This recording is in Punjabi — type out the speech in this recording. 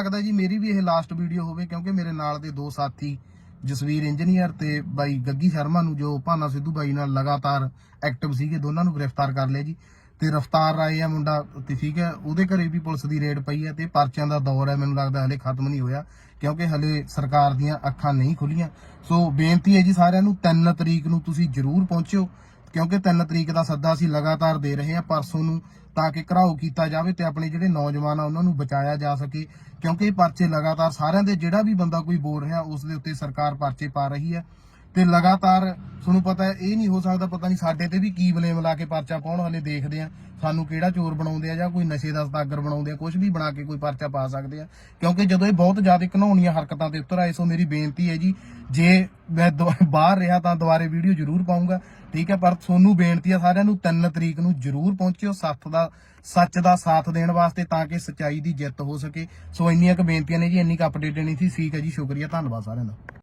ਲੱਗਦਾ ਜੀ ਮੇਰੀ ਵੀ ਇਹ ਲਾਸਟ ਵੀਡੀਓ ਹੋਵੇ ਕਿਉਂਕਿ ਮੇਰੇ ਨਾਲ ਦੇ ਦੋ ਸਾਥੀ ਜਸਵੀਰ ਇੰਜੀਨੀਅਰ ਤੇ ਬਾਈ ਗੱਗੀ ਸ਼ਰਮਾ ਨੂੰ, ਜੋ ਭਾਨਾ ਸਿੱਧੂ ਬਾਈ ਨਾਲ ਲਗਾਤਾਰ ਐਕਟਿਵ ਸੀਗੇ, ਦੋਨਾਂ ਨੂੰ ਗ੍ਰਿਫਤਾਰ ਕਰ ਲਿਆ ਜੀ ਤੇ ਰਫਤਾਰ ਆਏ ਆ ਮੁੰਡਾ ਤੇ ਠੀਕ ਹੈ, ਉਹਦੇ ਘਰੇ ਵੀ ਪੁਲਿਸ ਦੀ ਰੇਡ ਪਈ ਹੈ ਤੇ ਪਰਚਿਆਂ ਦਾ ਦੌਰ ਹੈ, ਮੈਨੂੰ ਲੱਗਦਾ ਹਲੇ ਖਤਮ ਨਹੀਂ ਹੋਇਆ ਕਿਉਂਕਿ ਹਲੇ ਸਰਕਾਰ ਦੀਆਂ ਅੱਖਾਂ ਨਹੀਂ ਖੁੱਲੀਆਂ। ਸੋ ਬੇਨਤੀ ਹੈ ਜੀ ਸਾਰਿਆਂ ਨੂੰ 3 ਤਰੀਕ ਨੂੰ ਤੁਸੀਂ ਜ਼ਰੂਰ ਪਹੁੰਚਿਓ ਕਿਉਂਕਿ 3 ਤਰੀਕ ਦਾ ਸੱਦਾ ਅਸੀਂ ਲਗਾਤਾਰ ਦੇ ਰਹੇ ਹਾਂ ਪਰਸੋਂ ਨੂੰ ਤਾਂ ਕਿ ਘਰਾਓ ਕੀਤਾ ਜਾਵੇ ਤੇ ਆਪਣੇ ਜਿਹੜੇ ਨੌਜਵਾਨ ਆ ਉਹਨਾਂ ਨੂੰ ਬਚਾਇਆ ਜਾ ਸਕੇ। ਕਿਉਂਕਿ ਇਹ ਪਰਚੇ ਲਗਾਤਾਰ ਸਾਰਿਆਂ ਦੇ ਜਿਹੜਾ ਵੀ ਬੰਦਾ ਕੋਈ ਬੋਲ ਰਿਹਾ ਉਸ ਦੇ ਉੱਤੇ ਸਰਕਾਰ ਪਰਚੇ ਪਾ ਰਹੀ ਹੈ। ਤੇ ਲਗਾਤਾਰ ਤੁਹਾਨੂੰ ਪਤਾ ਹੈ, ਇਹ ਨਹੀਂ ਹੋ ਸਕਦਾ, ਪਤਾ ਨਹੀਂ ਸਾਡੇ ਤੇ ਵੀ ਕੀ ਬਲੇਮ ਲਾ ਕੇ ਪਰਚਾ ਪਾਉਣ, ਹਲੇ ਦੇਖਦੇ ਆ ਸਾਨੂੰ ਕਿਹੜਾ ਚੋਰ ਬਣਾਉਂਦੇ ਆ ਜਾਂ ਕੋਈ ਨਸ਼ੇ ਦਾ ਸਤਾਗਰ ਬਣਾਉਂਦੇ ਆ ਕੁਝ ਵੀ ਬਣਾ ਕੇ ਕੋਈ ਪਰਚਾ ਪਾ ਸਕਦੇ ਆ। ਕਿਉਂਕਿ ਜਦੋਂ ਇਹ ਬਹੁਤ ਜ਼ਿਆਦਾ ਘਨਾਉਣੀਆਂ ਹਰਕਤਾਂ ਤੇ ਉਤਰ ਆਏ, ਸੋ ਮੇਰੀ ਬੇਨਤੀ ਹੈ ਜੀ, ਜੇ ਮੈਂ ਦੁ- ਬਾਹਰ ਰਿਹਾ ਤਾਂ ਦੁਬਾਰੇ ਵੀਡੀਓ ਜ਼ਰੂਰ ਪਾਉਂਗਾ ਠੀਕ ਹੈ, ਪਰ ਤੁਹਾਨੂੰ ਬੇਨਤੀ ਆ ਸਾਰਿਆਂ ਨੂੰ 3 ਤਰੀਕ ਨੂੰ ਜ਼ਰੂਰ ਪਹੁੰਚਿਓ, ਸੱਤ ਦਾ, ਸੱਚ ਦਾ ਸਾਥ ਦੇਣ ਵਾਸਤੇ ਤਾਂ ਕਿ ਸਚਾਈ ਦੀ ਜਿੱਤ ਹੋ ਸਕੇ। ਸੋ ਇੰਨੀਆਂ ਕੁ ਬੇਨਤੀਆਂ ਨੇ ਜੀ, ਇੰਨੀ ਕੁ ਅਪਡੇਟ ਨਹੀਂ ਸੀ, ਠੀਕ ਹੈ ਜੀ, ਸ਼ੁਕਰੀਆ, ਧੰਨਵਾਦ ਸਾਰਿਆਂ ਦਾ।